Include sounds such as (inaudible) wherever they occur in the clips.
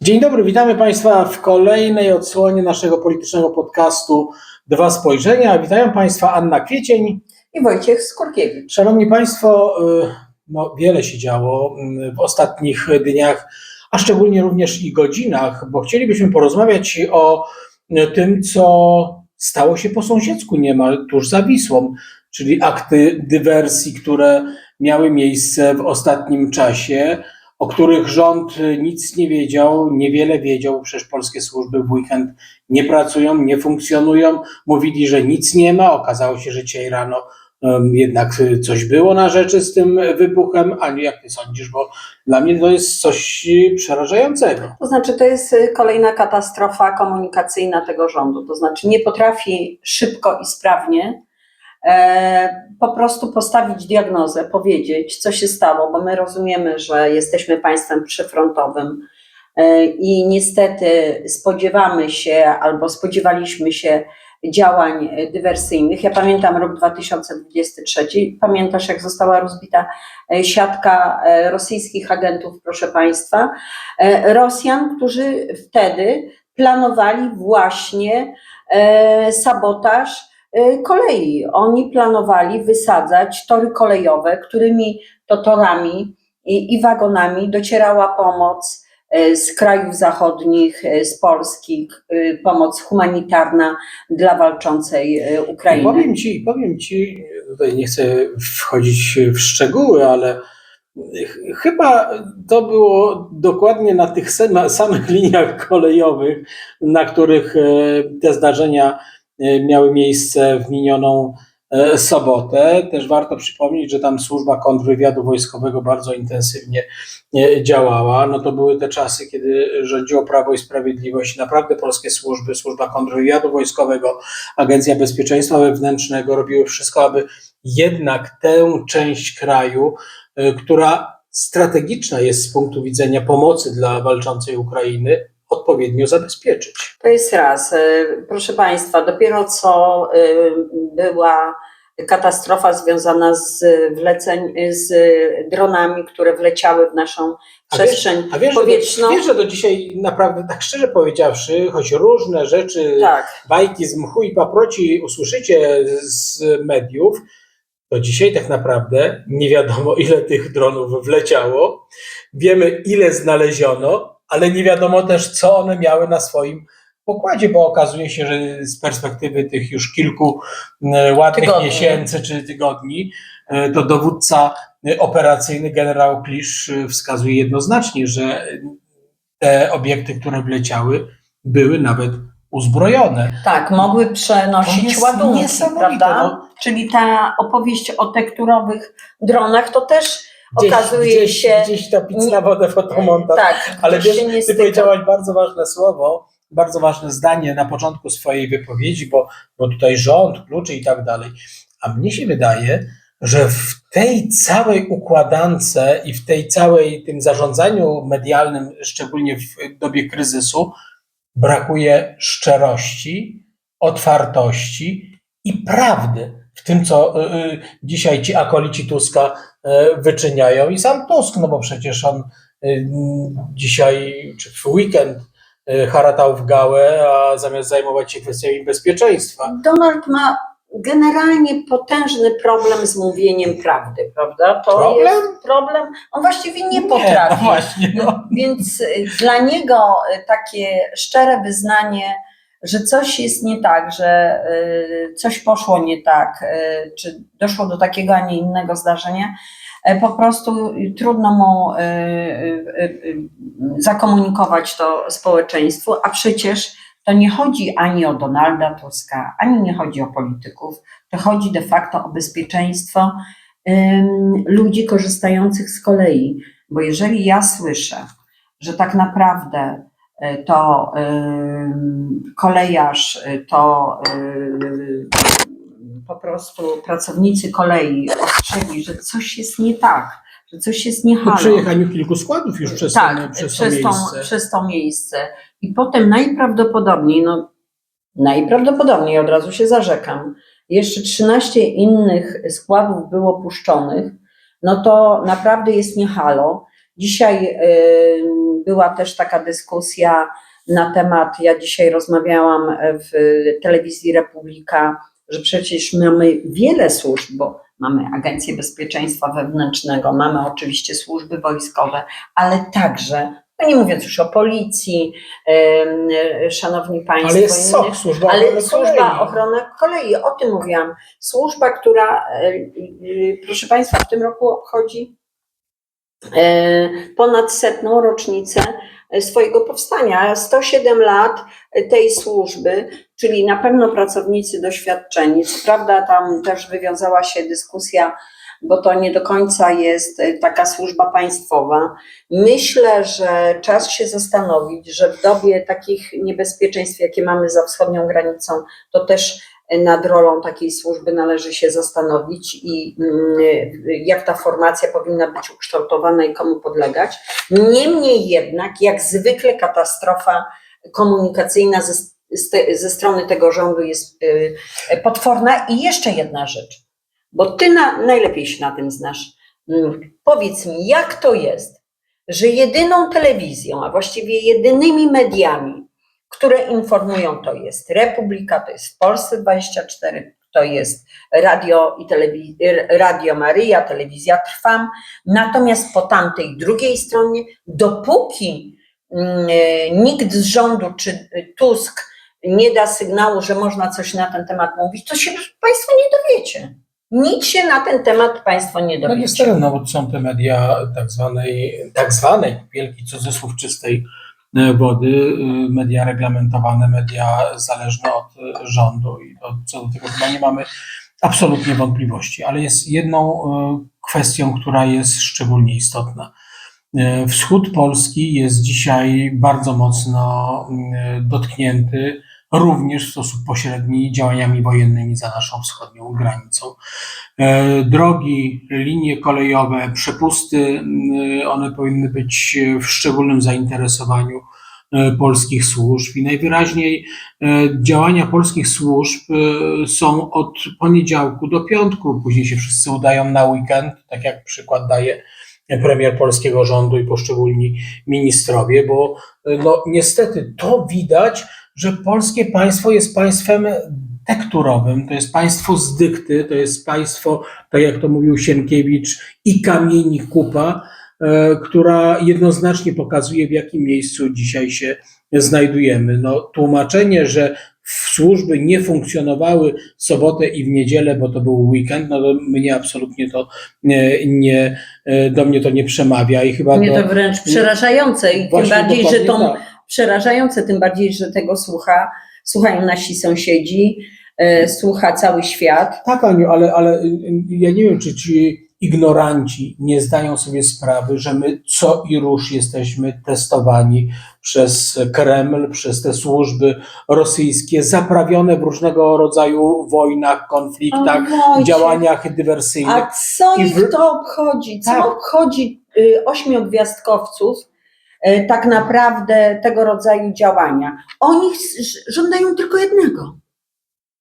Dzień dobry, witamy Państwa w kolejnej odsłonie naszego politycznego podcastu Dwa Spojrzenia. Witają Państwa Anna Kwiecień. i Wojciech Skurkiewicz. Szanowni Państwo, y, no, wiele się działo y, w ostatnich dniach, a szczególnie również i godzinach, bo chcielibyśmy porozmawiać o y, tym, co stało się po sąsiedzku niemal tuż za Wisłą, czyli akty dywersji, które miały miejsce w ostatnim czasie, o których rząd nic nie wiedział, niewiele wiedział, przecież polskie służby w weekend nie pracują, nie funkcjonują, mówili, że nic nie ma, okazało się, że dzisiaj rano um, jednak coś było na rzeczy z tym wybuchem, a jak ty sądzisz, bo dla mnie to jest coś przerażającego. To znaczy, to jest y, kolejna katastrofa komunikacyjna tego rządu. To znaczy, nie potrafi szybko i sprawnie po prostu postawić diagnozę, powiedzieć, co się stało, bo my rozumiemy, że jesteśmy państwem przyfrontowym e, i niestety spodziewamy się albo spodziewaliśmy się działań e, dywersyjnych. Ja pamiętam rok 2023. Pamiętasz, jak została rozbita e, siatka e, rosyjskich agentów, proszę Państwa, e, Rosjan, którzy wtedy planowali właśnie e, sabotaż e, kolei. Oni planowali wysadzać tory kolejowe, którymi to torami i, i wagonami docierała pomoc e, z krajów zachodnich, e, z Polski, pomoc humanitarna dla walczącej Ukrainy. powiem ci, powiem ci, tutaj nie chcę wchodzić w szczegóły, ale ch- chyba to było dokładnie na tych samych (laughs) liniach kolejowych, na których e, te zdarzenia miały miejsce w minioną e, sobotę. Też warto przypomnieć, że tam służba kontrwywiadu wojskowego bardzo intensywnie e, działała. No to były te czasy, kiedy rządziło Prawo i Sprawiedliwość. Naprawdę polskie służby, służba kontrwywiadu wojskowego, Agencja Bezpieczeństwa Wewnętrznego robiły wszystko, aby jednak tę część kraju, która strategiczna jest z punktu widzenia pomocy dla walczącej Ukrainy, odpowiednio zabezpieczyć. To jest raz. E, Proszę Państwa, dopiero co e, była katastrofa związana z wleceń, z dronami, które wleciały w naszą A wiesz- przestrzeń A wiesz, że do, powietrzną. wiesz, że do dzisiaj naprawdę, tak szczerze powiedziawszy, choć różne rzeczy, Tak, bajki z mchu i paproci usłyszycie z mediów, to dzisiaj tak naprawdę nie wiadomo, (laughs) ile tych dronów wleciało. Wiemy, ile znaleziono, ale nie wiadomo też, co one miały na swoim pokładzie, bo okazuje się, że z perspektywy tych już kilku e, ładnych Tygodni. miesięcy czy tygodni, e, to dowódca e, operacyjny generał Klisz wskazuje jednoznacznie, że te obiekty, które wleciały, były nawet uzbrojone. tak, mogły przenosić ładunki, prawda? no. Czyli ta opowieść o tekturowych dronach to też Gdzieś, okazuje gdzieś, się. Gdzieś to pic na wodę fotomontaż. Tak, Ale wiesz, ty styka. powiedziałaś bardzo ważne słowo, bardzo ważne zdanie na początku swojej wypowiedzi, bo, bo tutaj rząd, klucze i tak dalej. A mnie się wydaje, że w tej całej układance i w tej całej tym zarządzaniu medialnym, szczególnie w dobie kryzysu, brakuje szczerości, otwartości i prawdy w tym, co y, y, dzisiaj ci akolici Tuska y, wyczyniają. I sam Tusk, no bo przecież on dzisiaj czy w weekend haratał w gałę, a zamiast zajmować się kwestiami bezpieczeństwa. Donald ma generalnie potężny problem z mówieniem prawdy, prawda? To Problem? jest problem. On właściwie nie no potrafi. właśnie, no. Więc dla niego takie szczere wyznanie, że coś jest nie tak, że y, coś poszło nie tak, y, czy doszło do takiego, a nie innego zdarzenia, y, po prostu trudno mu y, zakomunikować to społeczeństwu, a przecież to nie chodzi ani o Donalda Tuska, ani nie chodzi o polityków, to chodzi de facto o bezpieczeństwo ludzi korzystających z kolei. Bo jeżeli ja słyszę, że tak naprawdę to ym, kolejarz, y, to po prostu pracownicy kolei ostrzegli, że coś jest nie tak, że coś jest nie Po halo. przejechaniu kilku składów już przez, tak, to, przez, przez, to tą, miejsce. przez to miejsce. I potem najprawdopodobniej, no najprawdopodobniej od razu się zarzekam, jeszcze 13 innych składów było puszczonych, no to naprawdę jest nie halo. Dzisiaj była też taka dyskusja na temat, ja dzisiaj rozmawiałam w telewizji Republika, że przecież mamy wiele służb, bo mamy Agencję Bezpieczeństwa Wewnętrznego, mamy oczywiście służby wojskowe, ale także, no nie mówiąc już o policji, szanowni państwo, Ale jest SOK, służba ale ochrony służba kolei. ochrony kolei, o tym mówiłam. Służba, która, e, proszę Państwa, w tym roku obchodzi ponad setną rocznicę e, swojego powstania. 107 lat tej służby, czyli na pewno pracownicy doświadczeni. Co prawda tam też wywiązała się dyskusja, bo to nie do końca jest e, taka służba państwowa. Myślę, że czas się zastanowić, że w dobie takich niebezpieczeństw, jakie mamy za wschodnią granicą, to też nad rolą takiej służby należy się zastanowić i mm, jak ta formacja powinna być ukształtowana i komu podlegać. Niemniej jednak, jak zwykle, katastrofa komunikacyjna ze, ze, strony tego rządu jest y, potworna. I jeszcze jedna rzecz, bo ty na, najlepiej się na tym znasz. Mm, Powiedz mi, jak to jest, że jedyną telewizją, a właściwie jedynymi mediami, które informują, to jest Republika, to jest w Polsce 24, to jest Radio i telewiz- Radio Maryja, telewizja Trwam. Natomiast po tamtej drugiej stronie, dopóki mm, nikt z rządu czy Tusk nie da sygnału, że można coś na ten temat mówić, to się Państwo nie dowiecie. Nic się na ten temat Państwo nie No dowiecie. niestety, no bo są te media tak zwanej, tak zwanej, wielki cudzysłów czystej wody, y, media reglamentowane, media zależne od y, rządu i to, co do tego chyba nie mamy absolutnie wątpliwości, ale jest jedną y, kwestią, która jest szczególnie istotna. Wschód Polski jest dzisiaj bardzo mocno dotknięty również w sposób pośredni działaniami wojennymi za naszą wschodnią granicą. E, Drogi, linie kolejowe, przepusty, y, one powinny być w szczególnym zainteresowaniu e, polskich służb i najwyraźniej e, działania polskich służb e, są od poniedziałku do piątku, później się wszyscy udają na weekend, tak jak przykład daje premier polskiego rządu i poszczególni ministrowie, bo e, no niestety to widać, że polskie państwo jest państwem tekturowym, to jest państwo z dykty, to jest państwo, tak jak to mówił Sienkiewicz, i kamieni kupa, e, która jednoznacznie pokazuje, w jakim miejscu dzisiaj się znajdujemy. No, tłumaczenie, że służby nie funkcjonowały w sobotę i w niedzielę, bo to był weekend, no to mnie absolutnie to nie, nie e, do mnie to nie przemawia i chyba Nie do, to wręcz przerażające i tym bardziej, że tą tak. Przerażające, tym bardziej, że tego słucha, słuchają nasi sąsiedzi, e, słucha cały świat. Tak, Aniu, ale, ale y, y, ja nie wiem, czy ci ignoranci nie zdają sobie sprawy, że my co i róż jesteśmy testowani przez Kreml, przez te służby rosyjskie, zaprawione w różnego rodzaju wojnach, konfliktach, O, działaniach dywersyjnych. A co I ich w- to obchodzi? Co Tak. obchodzi y, ośmiogwiazdkowców tak naprawdę tego rodzaju działania? Oni żądają tylko jednego.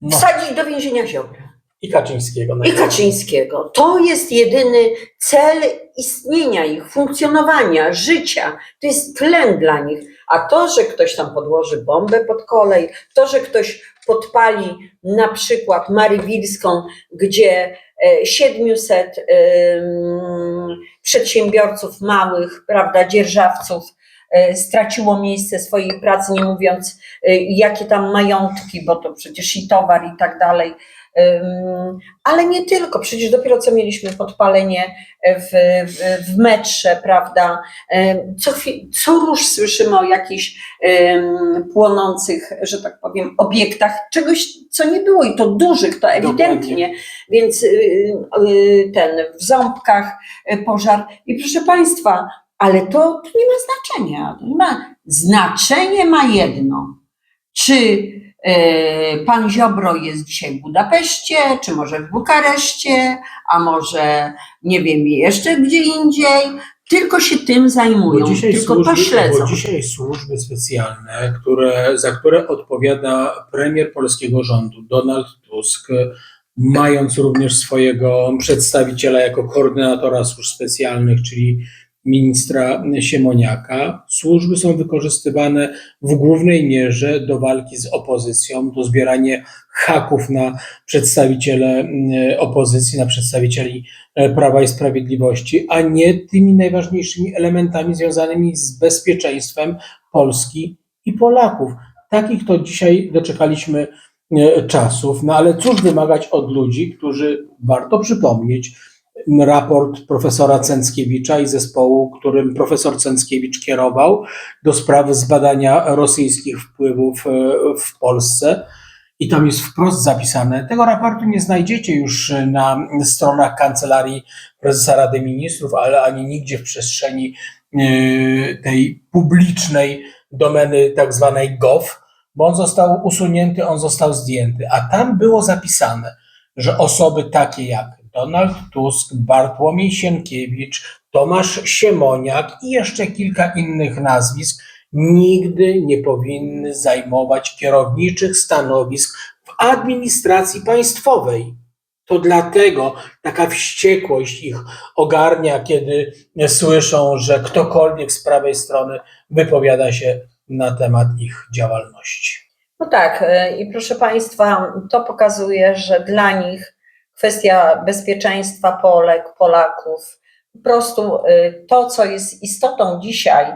No, Wsadzić do więzienia Ziobry. I Kaczyńskiego. i. Kaczyńskiego. To jest jedyny cel istnienia ich, funkcjonowania, życia. To jest tlen dla nich. A to, że ktoś tam podłoży bombę pod kolej, to, że ktoś podpali na przykład Marywilską, gdzie e, 700 em, przedsiębiorców małych, prawda, dzierżawców e, straciło miejsce swojej pracy, nie mówiąc e, jakie tam majątki, bo to przecież i towar i tak dalej. Ale nie tylko, przecież dopiero co mieliśmy podpalenie w, w, w metrze, prawda? Co, co róż słyszymy o jakichś płonących, że tak powiem, obiektach, czegoś, co nie było i to dużych, to ewidentnie. Więc y, y, ten w ząbkach y, pożar. I proszę Państwa, ale to, to nie ma znaczenia. To nie ma. Znaczenie ma jedno. Czy pan Ziobro jest dzisiaj w Budapeszcie, czy może w Bukareszcie, a może nie wiem, jeszcze gdzie indziej. Tylko się tym zajmują, tylko to służby, śledzą. bo dzisiaj służby specjalne, które, za które odpowiada premier polskiego rządu Donald Tusk, mając również swojego przedstawiciela jako koordynatora służb specjalnych, czyli ministra Siemoniaka. Służby są wykorzystywane w głównej mierze do walki z opozycją, do zbierania haków na przedstawiciele mm, opozycji, na przedstawicieli e, Prawa i Sprawiedliwości, a nie tymi najważniejszymi elementami związanymi z bezpieczeństwem Polski i Polaków. Takich to dzisiaj doczekaliśmy e, czasów, no ale cóż wymagać od ludzi, którzy, warto przypomnieć, raport profesora Cęckiewicza i zespołu, którym profesor Cęckiewicz kierował do sprawy zbadania rosyjskich wpływów e, w Polsce. I tam jest wprost zapisane. Tego raportu nie znajdziecie już na stronach kancelarii prezesa Rady Ministrów, ale ani nigdzie w przestrzeni e, tej publicznej domeny tak zwanej GOV, bo on został usunięty, on został zdjęty. A tam było zapisane, że osoby takie jak Donald Tusk, Bartłomiej Sienkiewicz, Tomasz Siemoniak i jeszcze kilka innych nazwisk nigdy nie powinny zajmować kierowniczych stanowisk w administracji państwowej. To dlatego taka wściekłość ich ogarnia, kiedy słyszą, że ktokolwiek z prawej strony wypowiada się na temat ich działalności. No tak, y, i proszę Państwa, to pokazuje, że dla nich kwestia bezpieczeństwa Polek, Polaków, po prostu y, to, co jest istotą dzisiaj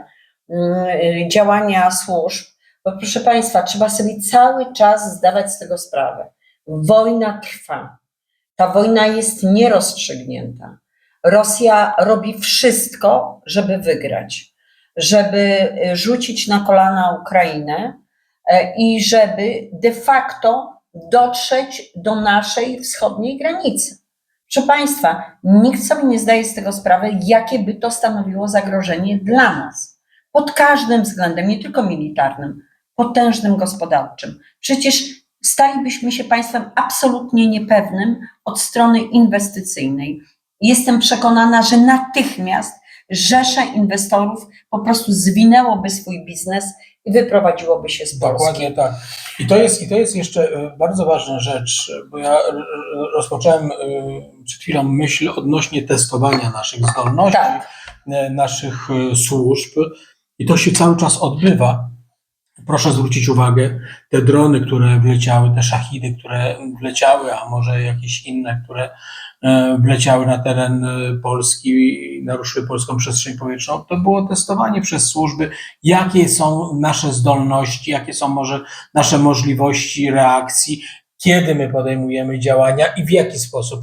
y, działania służb, bo proszę Państwa, trzeba sobie cały czas zdawać z tego sprawę. Wojna trwa. Ta wojna jest nierozstrzygnięta. Rosja robi wszystko, żeby wygrać, żeby y, rzucić na kolana Ukrainę e, i żeby de facto dotrzeć do naszej wschodniej granicy. Proszę Państwa, nikt sobie nie zdaje z tego sprawy, jakie by to stanowiło zagrożenie dla nas. Pod każdym względem, nie tylko militarnym, potężnym gospodarczym. Przecież stalibyśmy się państwem absolutnie niepewnym od strony inwestycyjnej. Jestem przekonana, że natychmiast rzesze inwestorów po prostu zwinęłoby swój biznes wyprowadziłoby się z Polski. Dokładnie tak. I to jest, i to jest jeszcze e, bardzo ważna rzecz, bo ja rozpocząłem e, przed chwilą myśl odnośnie testowania naszych zdolności, Tak. e, naszych służb i to się cały czas odbywa. Proszę zwrócić uwagę, te drony, które wleciały, te szachidy, które wleciały, a może jakieś inne, które e, wleciały na teren e, Polski i naruszyły polską przestrzeń powietrzną, to było testowanie przez służby, jakie są nasze zdolności, jakie są może nasze możliwości reakcji, kiedy my podejmujemy działania i w jaki sposób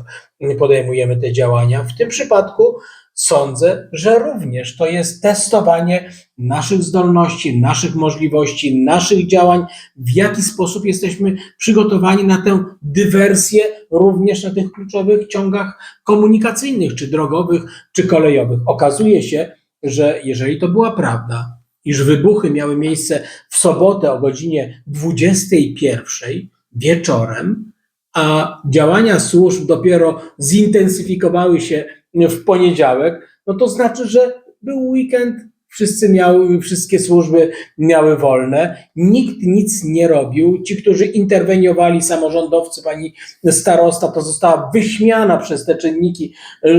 podejmujemy te działania. W tym przypadku sądzę, że również to jest testowanie naszych zdolności, naszych możliwości, naszych działań, w jaki sposób jesteśmy przygotowani na tę dywersję również na tych kluczowych ciągach komunikacyjnych, czy drogowych, czy kolejowych. Okazuje się, że jeżeli to była prawda, iż wybuchy miały miejsce w sobotę o godzinie 21 wieczorem, a działania służb dopiero zintensyfikowały się w poniedziałek, no to znaczy, że był weekend, wszyscy miały, wszystkie służby miały wolne, nikt nic nie robił. Ci, którzy interweniowali, samorządowcy, pani starosta, to została wyśmiana przez te czynniki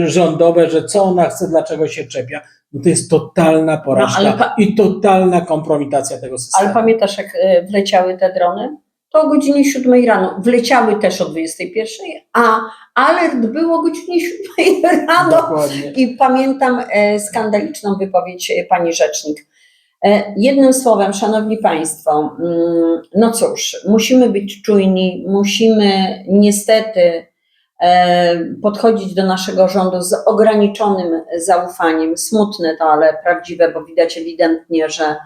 rządowe, że co ona chce, dlaczego się czepia. No to jest totalna porażka No, ale pa- i totalna kompromitacja tego systemu. Ale pamiętasz, jak y, wleciały te drony? To o godzinie 7 rano. Wleciały też o 21, a alert był o godzinie 7 rano. Dokładnie. I pamiętam e, skandaliczną wypowiedź e, pani rzecznik. E, Jednym słowem, szanowni państwo, mm, no cóż, musimy być czujni, musimy niestety podchodzić do naszego rządu z ograniczonym zaufaniem. Smutne to, ale prawdziwe, bo widać ewidentnie, że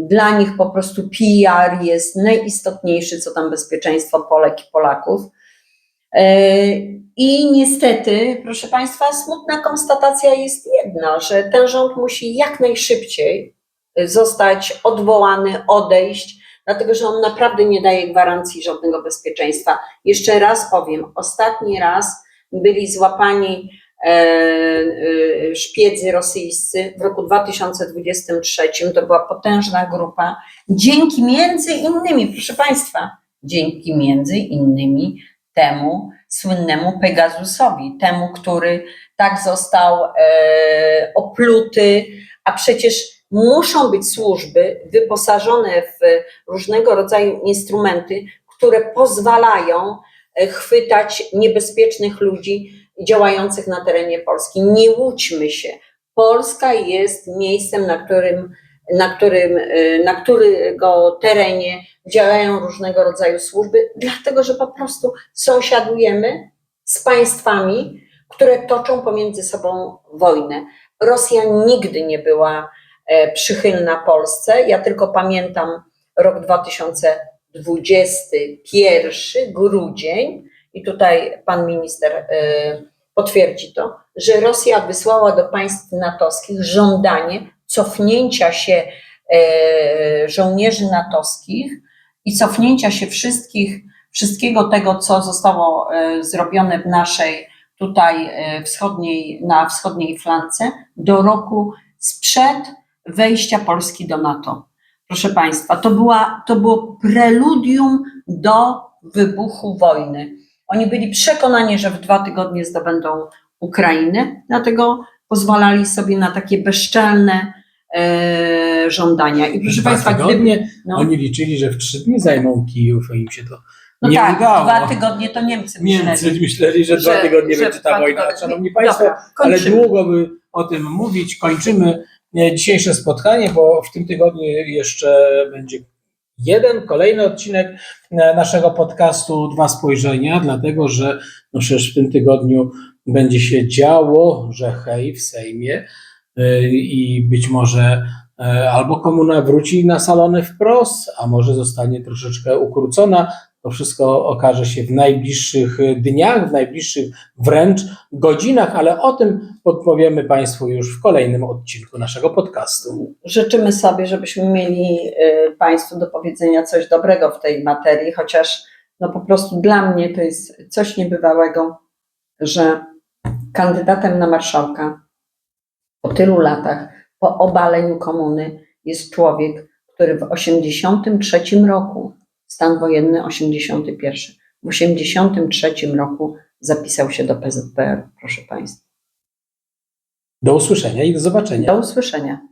dla nich po prostu PR jest najistotniejszy, co tam bezpieczeństwo Polek i Polaków. E, I niestety, proszę Państwa, smutna konstatacja jest jedna, że ten rząd musi jak najszybciej zostać odwołany, odejść, dlatego że on naprawdę nie daje gwarancji żadnego bezpieczeństwa. Jeszcze raz powiem, ostatni raz byli złapani e, e, szpiedzy rosyjscy w roku 2023. To była potężna grupa. Dzięki między innymi, proszę Państwa, dzięki między innymi temu, słynnemu Pegasusowi, temu, który tak został e, opluty, a przecież muszą być służby wyposażone w różnego rodzaju instrumenty, które pozwalają e, chwytać niebezpiecznych ludzi działających na terenie Polski. Nie łudźmy się. Polska jest miejscem, na którym, na którym, e, na którego terenie działają różnego rodzaju służby, dlatego że po prostu sąsiadujemy z państwami, które toczą pomiędzy sobą wojnę. Rosja nigdy nie była e, przychylna Polsce. Ja tylko pamiętam rok 2021, grudzień, i tutaj pan minister e, potwierdzi to, że Rosja wysłała do państw natowskich żądanie cofnięcia się e, żołnierzy natowskich i cofnięcia się wszystkich, wszystkiego tego, co zostało e, zrobione w naszej tutaj wschodniej, na wschodniej flance do roku sprzed wejścia Polski do NATO. Proszę Państwa, to, była, to było preludium do wybuchu wojny. Oni byli przekonani, że w dwa tygodnie zdobędą Ukrainę, dlatego pozwalali sobie na takie bezczelne e, żądania. I proszę Dwa Państwa, gdyby, tygodnie no, Oni liczyli, że w trzy dni zajmą Kijów, a im się to no nie tak, udało. dwa tygodnie to Niemcy Niemcy myśleli. myśleli, że dwa Że- tygodnie że będzie ta wojna. tygodnie. Szanowni Państwo, Dobra, ale długo by o tym mówić. Kończymy e, dzisiejsze spotkanie, bo w tym tygodniu jeszcze będzie jeden, kolejny odcinek e, naszego podcastu Dwa Spojrzenia, dlatego że no przecież w tym tygodniu będzie się działo, że hej w Sejmie e, i być może e, albo komuna wróci na salony wprost, a może zostanie troszeczkę ukrócona. To wszystko okaże się w najbliższych dniach, w najbliższych wręcz godzinach, ale o tym podpowiemy Państwu już w kolejnym odcinku naszego podcastu. Życzymy sobie, żebyśmy mieli y, Państwu do powiedzenia coś dobrego w tej materii, chociaż no po prostu dla mnie to jest coś niebywałego, że kandydatem na marszałka po tylu latach, po obaleniu komuny jest człowiek, który w 83 roku, stan wojenny 81, w 83 roku zapisał się do PZPR, proszę Państwa. Do usłyszenia i do zobaczenia. Do usłyszenia.